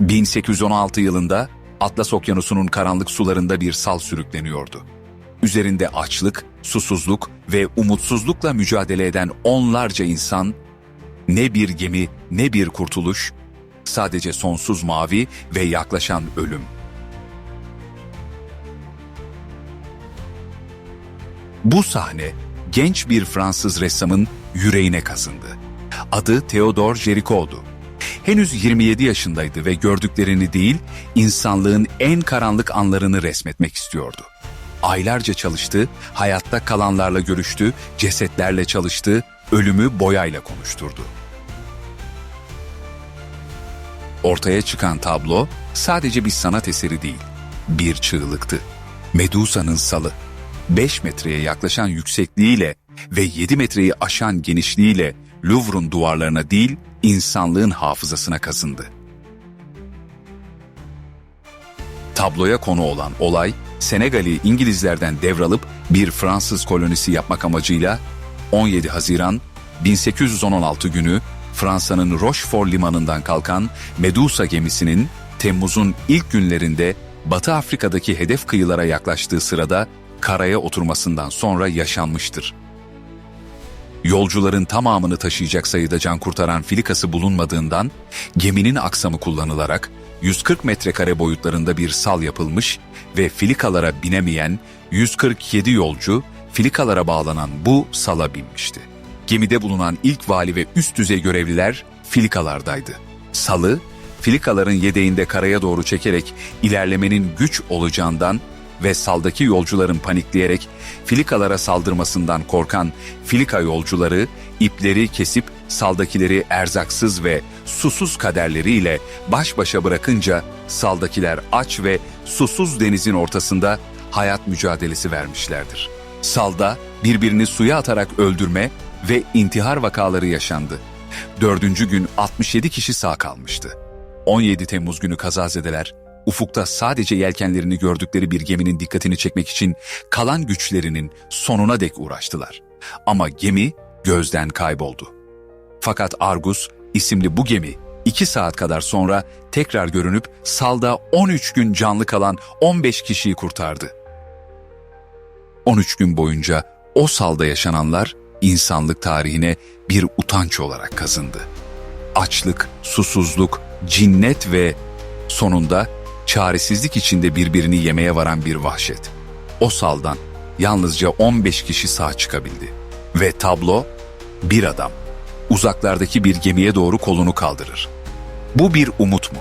1816 yılında Atlas Okyanusu'nun karanlık sularında bir sal sürükleniyordu. Üzerinde açlık, susuzluk ve umutsuzlukla mücadele eden onlarca insan, ne bir gemi ne bir kurtuluş, sadece sonsuz mavi ve yaklaşan ölüm. Bu sahne genç bir Fransız ressamın yüreğine kazındı. Adı Theodore Géricault'du. Henüz 27 yaşındaydı ve gördüklerini değil, insanlığın en karanlık anlarını resmetmek istiyordu. Aylarca çalıştı, hayatta kalanlarla görüştü, cesetlerle çalıştı, ölümü boyayla konuşturdu. Ortaya çıkan tablo sadece bir sanat eseri değil, bir çığlıktı. Medusa'nın salı. 5 metreye yaklaşan yüksekliğiyle ve 7 metreyi aşan genişliğiyle Louvre'un duvarlarına değil, insanlığın hafızasına kazındı. Tabloya konu olan olay, Senegal'i İngilizlerden devralıp bir Fransız kolonisi yapmak amacıyla 17 Haziran 1816 günü Fransa'nın Rochefort limanından kalkan Medusa gemisinin Temmuz'un ilk günlerinde Batı Afrika'daki hedef kıyılara yaklaştığı sırada karaya oturmasından sonra yaşanmıştır. Yolcuların tamamını taşıyacak sayıda can kurtaran filikası bulunmadığından geminin aksamı kullanılarak 140 metrekare boyutlarında bir sal yapılmış ve filikalara binemeyen 147 yolcu filikalara bağlanan bu sala binmişti. Gemide bulunan ilk vali ve üst düzey görevliler filikalardaydı. Salı, filikaların yedeğinde karaya doğru çekerek ilerlemenin güç olacağından ve saldaki yolcuların panikleyerek filikalara saldırmasından korkan filika yolcuları ipleri kesip saldakileri erzaksız ve susuz kaderleriyle baş başa bırakınca saldakiler aç ve susuz denizin ortasında hayat mücadelesi vermişlerdir. Salda birbirini suya atarak öldürme ve intihar vakaları yaşandı. Dördüncü gün 67 kişi sağ kalmıştı. 17 Temmuz günü kazazedeler ufukta sadece yelkenlerini gördükleri bir geminin dikkatini çekmek için kalan güçlerinin sonuna dek uğraştılar. Ama gemi gözden kayboldu. Fakat Argus isimli bu gemi 2 saat kadar sonra tekrar görünüp salda 13 gün canlı kalan 15 kişiyi kurtardı. 13 gün boyunca o salda yaşananlar insanlık tarihine bir utanç olarak kazındı. Açlık, susuzluk, cinnet ve sonunda çaresizlik içinde birbirini yemeye varan bir vahşet. O saldan yalnızca 15 kişi sağ çıkabildi. Ve tablo bir adam uzaklardaki bir gemiye doğru kolunu kaldırır. Bu bir umut mu?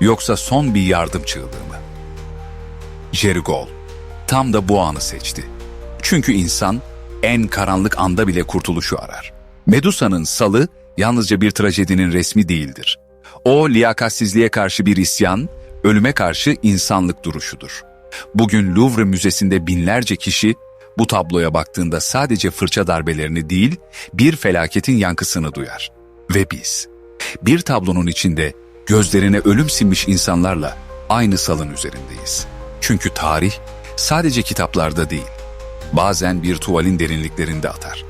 Yoksa son bir yardım çığlığı mı? Jerigol tam da bu anı seçti. Çünkü insan en karanlık anda bile kurtuluşu arar. Medusa'nın salı yalnızca bir trajedinin resmi değildir. O liyakatsizliğe karşı bir isyan, ölüme karşı insanlık duruşudur. Bugün Louvre Müzesi'nde binlerce kişi bu tabloya baktığında sadece fırça darbelerini değil, bir felaketin yankısını duyar. Ve biz, bir tablonun içinde gözlerine ölüm sinmiş insanlarla aynı salın üzerindeyiz. Çünkü tarih sadece kitaplarda değil, bazen bir tuvalin derinliklerinde atar.